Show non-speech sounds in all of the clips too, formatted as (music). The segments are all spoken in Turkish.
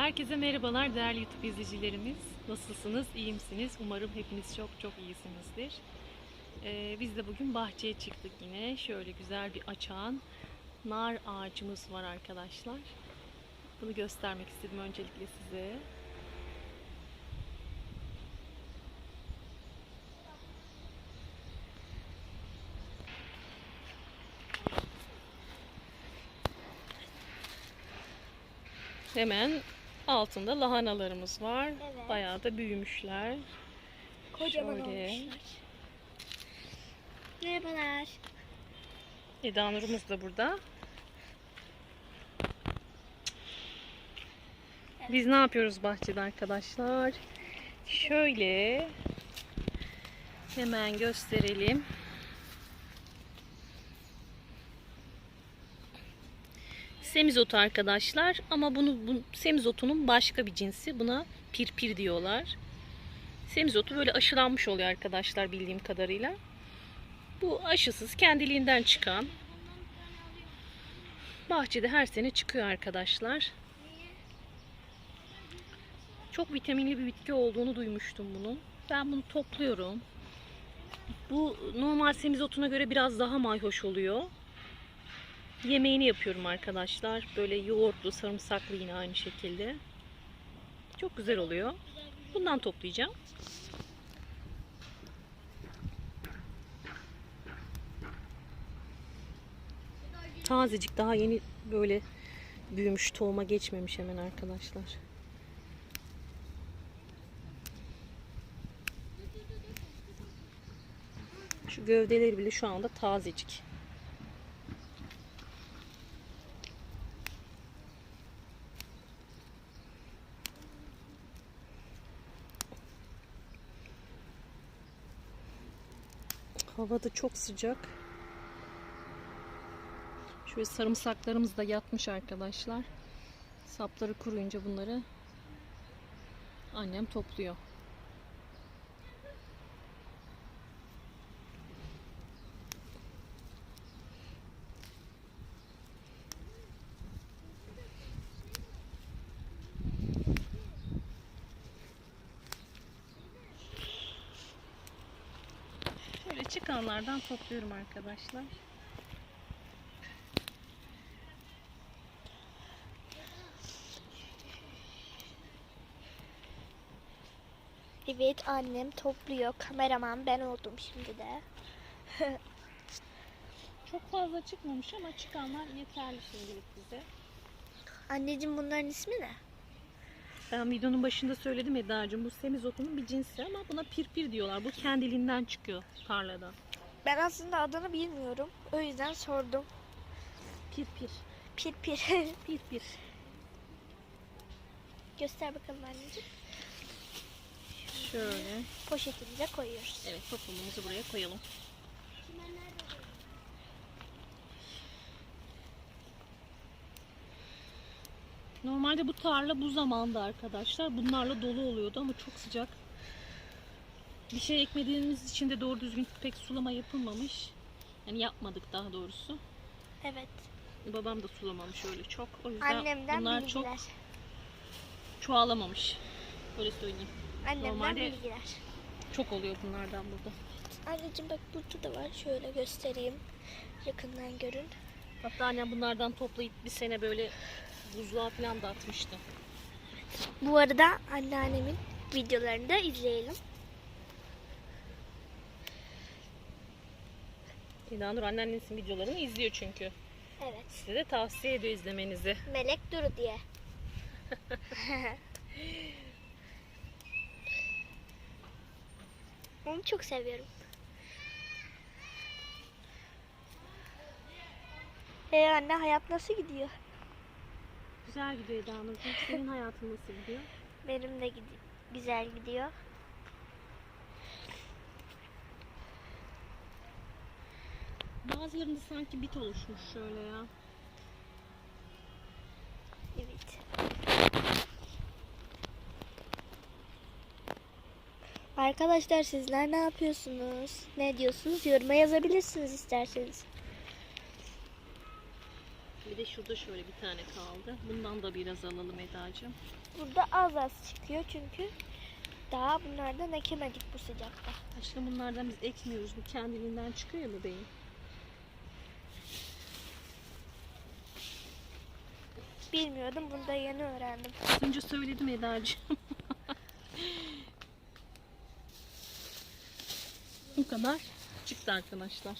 Herkese merhabalar değerli YouTube izleyicilerimiz. Nasılsınız? İyi misiniz? Umarım hepiniz çok çok iyisinizdir. Ee, biz de bugün bahçeye çıktık yine. Şöyle güzel bir açan nar ağacımız var arkadaşlar. Bunu göstermek istedim öncelikle size. Hemen altında lahanalarımız var. Evet. Bayağı da büyümüşler. Kocaman Şöyle. olmuşlar. Merhabalar. Eda Nur'umuz da burada. Biz ne yapıyoruz bahçede arkadaşlar? Şöyle hemen gösterelim. Semizotu arkadaşlar ama bunu bu, semizotunun başka bir cinsi. Buna pirpir diyorlar. Semizotu böyle aşılanmış oluyor arkadaşlar bildiğim kadarıyla. Bu aşısız kendiliğinden çıkan bahçede her sene çıkıyor arkadaşlar. Çok vitaminli bir bitki olduğunu duymuştum bunun. Ben bunu topluyorum. Bu normal semizotuna göre biraz daha mayhoş oluyor. Yemeğini yapıyorum arkadaşlar. Böyle yoğurtlu, sarımsaklı yine aynı şekilde. Çok güzel oluyor. Bundan toplayacağım. Tazecik daha yeni böyle büyümüş tohuma geçmemiş hemen arkadaşlar. Şu gövdeleri bile şu anda tazecik. Hava da çok sıcak. Şöyle sarımsaklarımız da yatmış arkadaşlar. Sapları kuruyunca bunları annem topluyor. Şöyle çıkanlardan topluyorum arkadaşlar. Evet annem topluyor. Kameraman ben oldum şimdi de. (laughs) Çok fazla çıkmamış ama çıkanlar yeterli şimdilik bize. Anneciğim bunların ismi ne? Ben videonun başında söyledim Eda'cığım bu semizotunun bir cinsi ama buna pirpir diyorlar. Bu kendiliğinden çıkıyor tarlada. Ben aslında adını bilmiyorum. O yüzden sordum. Pirpir. Pir pir. Pirpir. (laughs) Göster bakalım anneciğim. Şöyle. Poşetimize koyuyoruz. Evet toplumumuzu buraya koyalım. Normalde bu tarla bu zamanda arkadaşlar. Bunlarla dolu oluyordu ama çok sıcak. Bir şey ekmediğimiz için de doğru düzgün pek sulama yapılmamış. Yani yapmadık daha doğrusu. Evet. Babam da sulamamış öyle çok. O yüzden Annemden bunlar bilgiler. çok çoğalamamış. Öyle söyleyeyim. Annemden normalde- bilgiler. Çok oluyor bunlardan burada. Anneciğim bak burada da var. Şöyle göstereyim. Yakından görün. Hatta annem bunlardan toplayıp bir sene böyle buzluğa falan da atmıştı. Bu arada anneannemin videolarını da izleyelim. Eda Nur anneannesinin videolarını izliyor çünkü. Evet. Size de tavsiye ediyor izlemenizi. Melek Duru diye. (laughs) Onu çok seviyorum. Ee anne hayat nasıl gidiyor? Güzel gidiyor Eda Nur'cum. Senin hayatın nasıl gidiyor? Benim de gidi- güzel gidiyor. Bazılarında sanki bit oluşmuş şöyle ya. Evet. Arkadaşlar sizler ne yapıyorsunuz? Ne diyorsunuz? Yoruma yazabilirsiniz isterseniz. Bir de şurada şöyle bir tane kaldı. Bundan da biraz alalım Eda'cığım. Burada az az çıkıyor çünkü daha bunlardan ekemedik bu sıcakta. Aşkım bunlardan biz ekmiyoruz. Bu kendiliğinden çıkıyor ya bebeğim. Bilmiyordum bunu da yeni öğrendim. Az önce söyledim Eda'cığım. (laughs) Bu kadar çıktı arkadaşlar.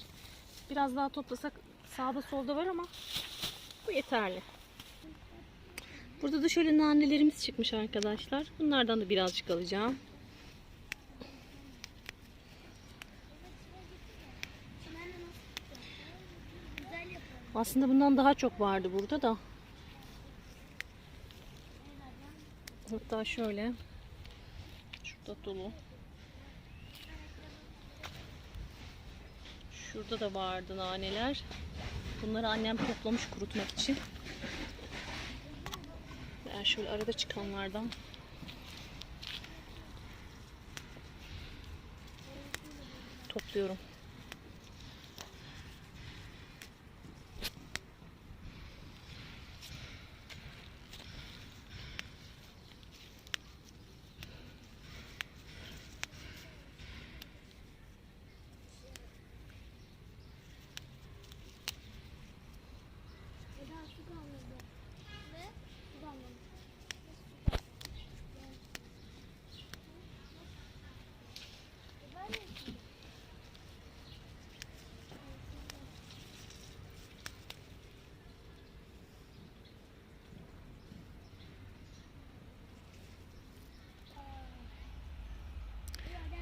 Biraz daha toplasak sağda solda var ama bu yeterli. Burada da şöyle nanelerimiz çıkmış arkadaşlar. Bunlardan da birazcık alacağım. Aslında bundan daha çok vardı burada da. Hatta şöyle. Şurada dolu. Şurada da vardı naneler. Bunları annem toplamış kurutmak için. Ben şöyle arada çıkanlardan. Topluyorum.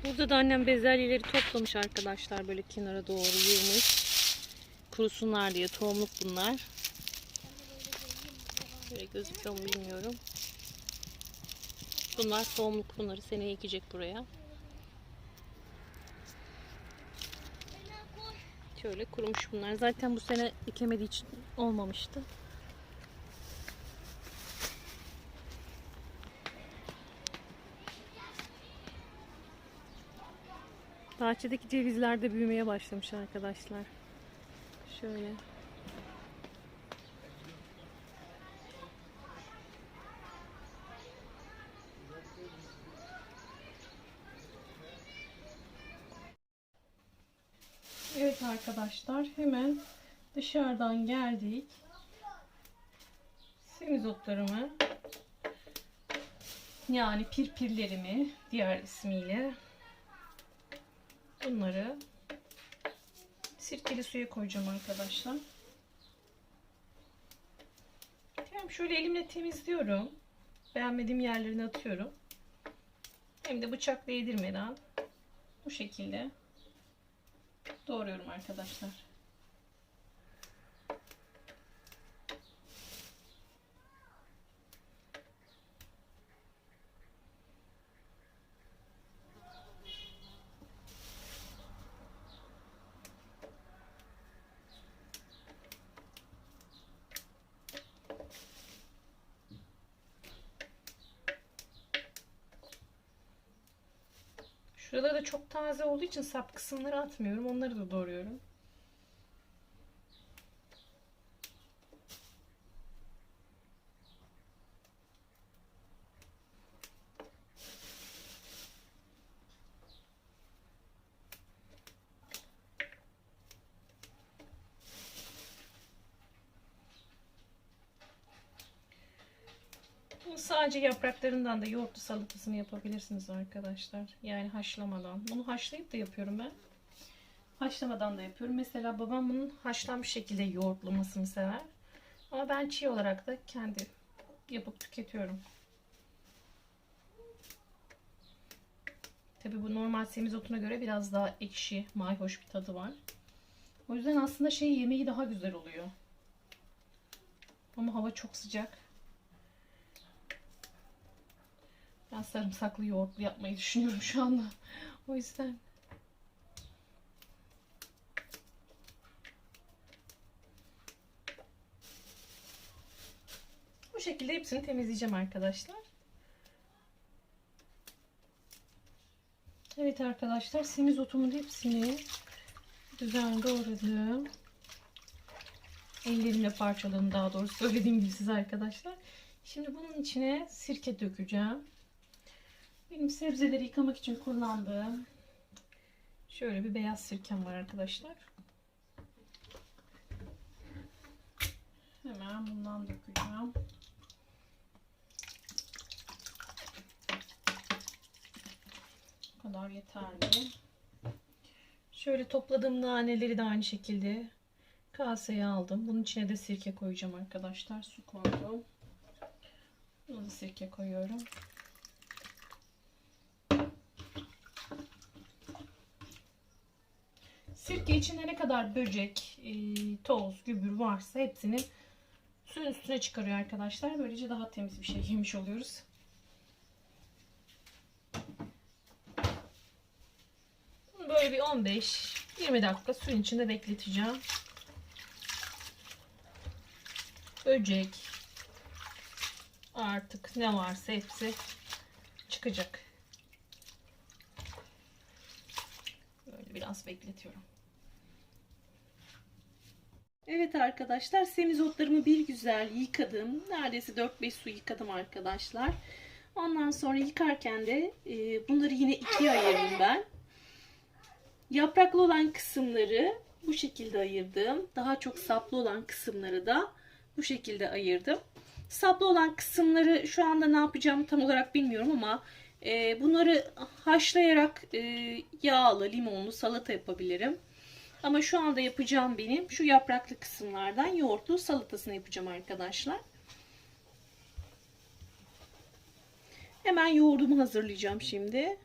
Burada da annem bezelyeleri toplamış arkadaşlar. Böyle kenara doğru yığmış. Kurusunlar diye tohumluk bunlar. Böyle gözüküyor mu bilmiyorum. Bunlar tohumluk. Bunları seneye ekecek buraya. Şöyle kurumuş bunlar. Zaten bu sene ekemediği için olmamıştı. Bahçedeki cevizler de büyümeye başlamış arkadaşlar. Şöyle. Evet arkadaşlar hemen dışarıdan geldik. Semizotlarımı yani pirpirlerimi diğer ismiyle Bunları sirkeli suya koyacağım arkadaşlar. Hem şöyle elimle temizliyorum. Beğenmediğim yerlerini atıyorum. Hem de bıçakla yedirmeden bu şekilde doğruyorum arkadaşlar. Şuraları da çok taze olduğu için sap kısımları atmıyorum. Onları da doğruyorum. Sadece yapraklarından da yoğurtlu salatasını yapabilirsiniz arkadaşlar. Yani haşlamadan. Bunu haşlayıp da yapıyorum ben. Haşlamadan da yapıyorum. Mesela babam bunun haşlanmış şekilde yoğurtlamasını sever. Ama ben çiğ olarak da kendi yapıp tüketiyorum. Tabi bu normal semizotuna göre biraz daha ekşi, mayhoş bir tadı var. O yüzden aslında şey yemeği daha güzel oluyor. Ama hava çok sıcak. Ben sarımsaklı yoğurtlu yapmayı düşünüyorum şu anda. O yüzden. Bu şekilde hepsini temizleyeceğim arkadaşlar. Evet arkadaşlar semizotumun hepsini güzel doğradım. Ellerimle parçaladım daha doğrusu söylediğim gibi size arkadaşlar. Şimdi bunun içine sirke dökeceğim. Benim sebzeleri yıkamak için kullandığım şöyle bir beyaz sirkem var arkadaşlar. Hemen bundan dökeceğim. Bu kadar yeterli. Şöyle topladığım naneleri de aynı şekilde kaseye aldım. Bunun içine de sirke koyacağım arkadaşlar. Su koydum. Buna da sirke koyuyorum. Sirke içinde ne kadar böcek, e, toz, gübür varsa hepsini suyun üstüne çıkarıyor arkadaşlar. Böylece daha temiz bir şey yemiş oluyoruz. Bunu böyle bir 15-20 dakika suyun içinde bekleteceğim. Böcek artık ne varsa hepsi çıkacak. Böyle biraz bekletiyorum. Evet arkadaşlar semizotlarımı bir güzel yıkadım. Neredeyse 4-5 su yıkadım arkadaşlar. Ondan sonra yıkarken de e, bunları yine ikiye ayırdım ben. Yapraklı olan kısımları bu şekilde ayırdım. Daha çok saplı olan kısımları da bu şekilde ayırdım. Saplı olan kısımları şu anda ne yapacağımı tam olarak bilmiyorum ama e, bunları haşlayarak e, yağlı, limonlu salata yapabilirim. Ama şu anda yapacağım benim şu yapraklı kısımlardan yoğurtlu salatasını yapacağım arkadaşlar. Hemen yoğurdumu hazırlayacağım şimdi.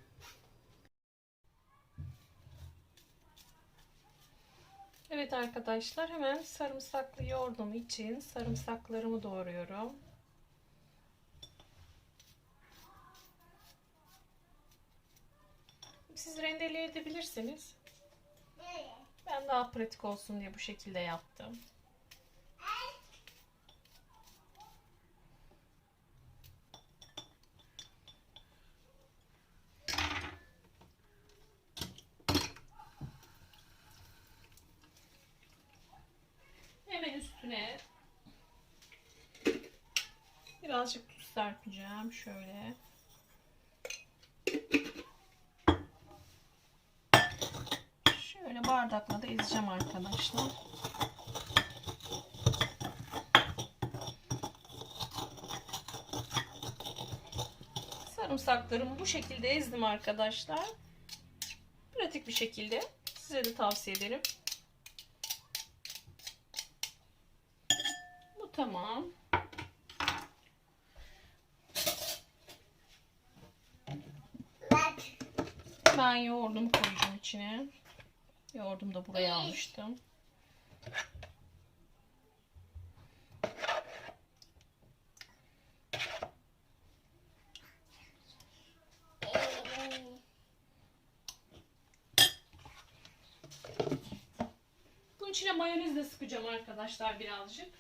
Evet arkadaşlar hemen sarımsaklı yoğurdum için sarımsaklarımı doğruyorum. Siz rendeleyebilirsiniz. Ben daha pratik olsun diye bu şekilde yaptım. Hemen üstüne birazcık tuz serpeceğim şöyle. Bardakla da ezeceğim arkadaşlar. Sarımsaklarımı bu şekilde ezdim arkadaşlar. Pratik bir şekilde size de tavsiye ederim. Bu tamam. Ben yoğurdumu koyacağım içine. Yoğurdumu da buraya almıştım. Bunun içine mayonez de sıkacağım arkadaşlar birazcık.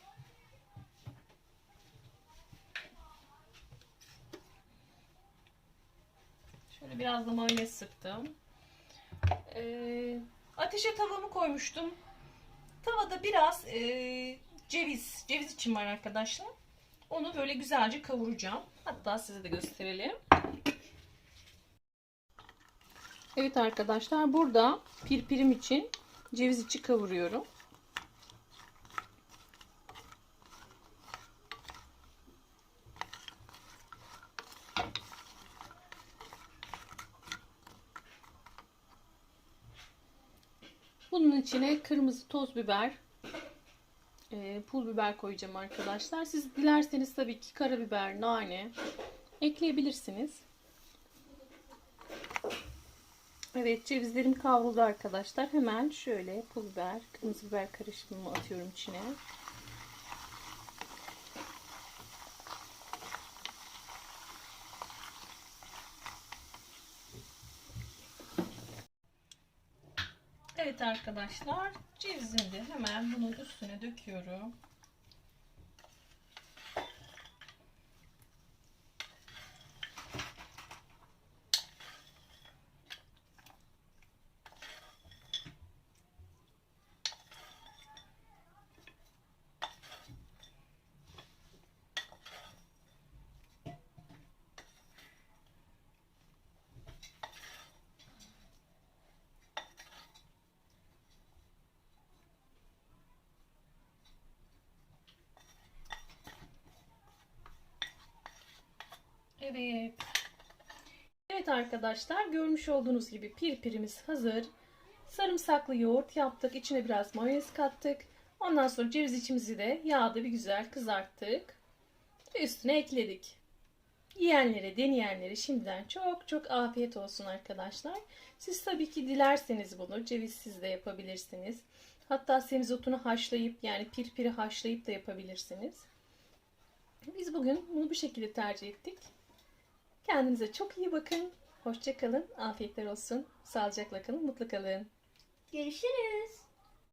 Şöyle biraz da mayonez sıktım. Ee, ateşe tavamı koymuştum. Tavada biraz e, ceviz, ceviz için var arkadaşlar. Onu böyle güzelce kavuracağım. Hatta size de gösterelim. Evet arkadaşlar burada pirpirim için ceviz içi kavuruyorum. Bunun içine kırmızı toz biber, e, pul biber koyacağım arkadaşlar. Siz dilerseniz tabii ki karabiber, nane ekleyebilirsiniz. Evet cevizlerim kavruldu arkadaşlar. Hemen şöyle pul biber, kırmızı biber karışımımı atıyorum içine. Evet arkadaşlar cevizimi de hemen bunun üstüne döküyorum. Evet. Evet arkadaşlar görmüş olduğunuz gibi pirpirimiz hazır. Sarımsaklı yoğurt yaptık. İçine biraz mayonez kattık. Ondan sonra ceviz içimizi de yağda bir güzel kızarttık. Ve üstüne ekledik. Yiyenlere, deneyenlere şimdiden çok çok afiyet olsun arkadaşlar. Siz tabii ki dilerseniz bunu cevizsiz de yapabilirsiniz. Hatta semizotunu haşlayıp yani pirpiri haşlayıp da yapabilirsiniz. Biz bugün bunu bu şekilde tercih ettik. Kendinize çok iyi bakın. Hoşça kalın. Afiyetler olsun. Sağlıcakla kalın. Mutlu kalın. Görüşürüz.